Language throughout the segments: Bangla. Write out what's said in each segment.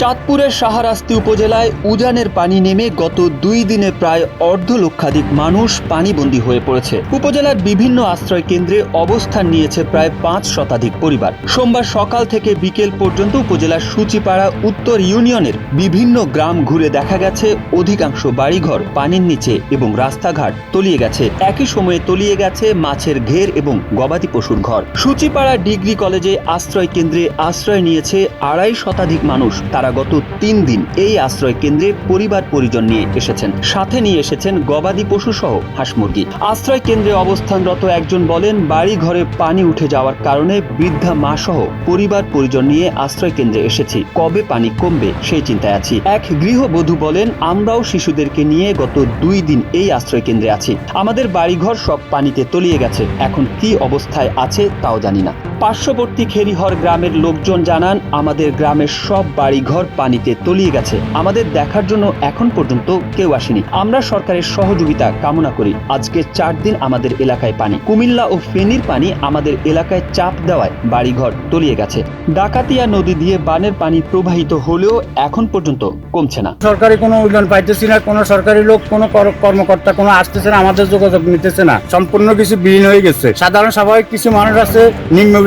চাঁদপুরের সাহারাস্তি উপজেলায় উজানের পানি নেমে গত দুই দিনে প্রায় অর্ধ লক্ষাধিক মানুষ পানিবন্দী হয়ে পড়েছে। উপজেলার বিভিন্ন আশ্রয় কেন্দ্রে অবস্থান নিয়েছে প্রায় পাঁচ শতাধিক পরিবার। সোমবার সকাল থেকে বিকেল পর্যন্ত উপজেলার সূচিপাড়া উত্তর ইউনিয়নের বিভিন্ন গ্রাম ঘুরে দেখা গেছে। অধিকাংশ বাড়িঘর পানির নিচে এবং রাস্তাঘাট তলিয়ে গেছে। একই সময়ে তলিয়ে গেছে মাছের ঘের এবং গবাদি পশুর ঘর। সূচিপাড়া ডিগ্রি কলেজে আশ্রয় কেন্দ্রে আশ্রয় নিয়েছে আড়াই শতাধিক মানুষ। তারা গত তিন দিন এই আশ্রয় কেন্দ্রে পরিবার পরিজন নিয়ে এসেছেন। সাথে নিয়ে এসেছেন গবাদি পশু সহ হাঁস মুরগি। আশ্রয় কেন্দ্রে অবস্থানরত একজন বলেন, বাড়ি ঘরে পানি উঠে যাওয়ার কারণে বৃদ্ধা মা সহ পরিবার পরিজন নিয়ে আশ্রয় কেন্দ্রে এসেছি। কবে পানি কমবে সেই চিন্তায় আছি। এক গৃহবধূ বলেন, আমরাও শিশুদেরকে নিয়ে গত দুই দিন এই আশ্রয় কেন্দ্রে আছি। আমাদের বাড়িঘর সব পানিতে তলিয়ে গেছে। এখন কি অবস্থায় আছে তাও জানি না। পার্শ্ববর্তী খেরিহর গ্রামের লোকজন জানান, আমাদের গ্রামের সব বাড়িঘর পানিতে তলিয়ে গেছে। আমাদের দেখার জন্য এখন পর্যন্ত কেউ আসেনি। আমরা সরকারের সহযোগিতা কামনা করি। আজকে চার দিন আমাদের এলাকায় পানি। কুমিল্লা ও ফেনীর পানি আমাদের এলাকায় চাপ দেওয়ায় বাড়িঘর তলিয়ে গেছে। ডাকাতিয়া নদী দিয়ে বানের পানি প্রবাহিত হলেও এখন পর্যন্ত কমছে না। সরকারি কোনো উন্নয়ন পাইতেছি না, কোনো সরকারি লোক, কোনো কর্মকর্তা কোনো আসতেছে না, আমাদের যোগাযোগ নিতেছে না। সম্পূর্ণ কিছু বিলীন হয়ে গেছে। সাধারণ স্বাভাবিক কিছু মানুষ আছে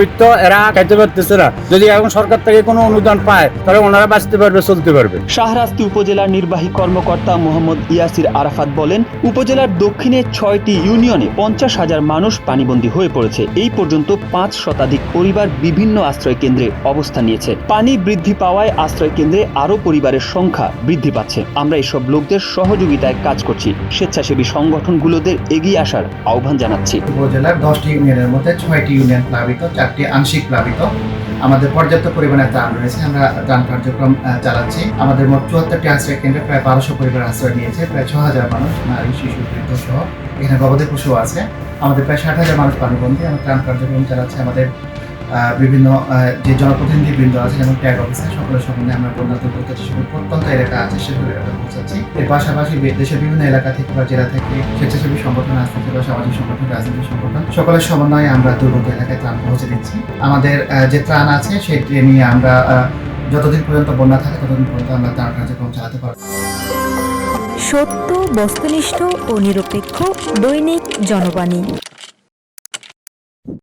নিম্নবিত্ত এরা খাইতে পারতেছে না। যদি এখন সরকার থেকে কোনো অনুদান পায় তাহলে ওনারা বাঁচতে পারবে চলতে পারবে। শাহরাস্তি উপজেলার নির্বাহী কর্মকর্তা মোহাম্মদ ইয়াসির আরাফাত বলেন উপজেলার দক্ষিণে ছয়টি ইউনিয়নে পঞ্চাশ হাজার মানুষ পানিবন্দী হয়ে পড়েছে। এই পর্যন্ত পাঁচ শতাধিক পরিবার বিভিন্ন আশ্রয় কেন্দ্রে অবস্থান নিয়েছে। পানি বৃদ্ধি পাওয়ায় আশ্রয় কেন্দ্রে আরও পরিবারের সংখ্যা বৃদ্ধি পাচ্ছে। আমরা এসব লোকদের সহযোগিতায় কাজ করছি। স্বেচ্ছাসেবী সংগঠনগুলোদের এগিয়ে আসার আহ্বান জানাচ্ছি। উপজেলার দশটি ইউনিয়নের মধ্যে ছয়টি ইউনিয়ন প্লাবিত চারটি আংশিক প্লাবিত। আমাদের পর্যাপ্ত পরিমাণে ত্রাণ রয়েছে। আমরা ত্রাণ কার্যক্রম চালাচ্ছি। আমাদের মোট চুয়াত্তরটি আশ্রয় কেন্দ্রে প্রায় বারোশো পরিবার আশ্রয় নিয়েছে। প্রায় ছ হাজার মানুষ নারী, শিশু, বৃদ্ধ সহ এখানে গবাদি পশু আছে। আমাদের প্রায় ষাট হাজার মানুষ পানিবন্দী আমরা ত্রাণ কার্যক্রম চালাচ্ছে। আমাদের বিভিন্ন যে জনপ্রতিনিধি বৃন্দ আছে, যেমন ট্যাগ অফিসার সকলের সম্বন্ধে আমরা বন্যা দুর্গত যেসব প্রত্যন্ত এলাকা আছে সেগুলো এলাকা পৌঁছাচ্ছি এর পাশাপাশি দেশের বিভিন্ন এলাকা থেকে বা জেলা থেকে স্বেচ্ছাসেবী সংগঠন আসতে বা সামাজিক সংগঠন, রাজনৈতিক সংগঠন, সকলের সমন্বয়ে আমরা দুর্গত এলাকায় ত্রাণ পৌঁছে দিচ্ছি। আমাদের যে ত্রাণ আছে, সেটি নিয়ে আমরা যতদিন পর্যন্ত বন্যা থাকে, ততদিন পর্যন্ত আমরা ত্রাণ কার্যক্রম চালাতে পারব। সত্য, বস্তুনিষ্ঠ ও নিরপেক্ষ দৈনিক জনবাণী।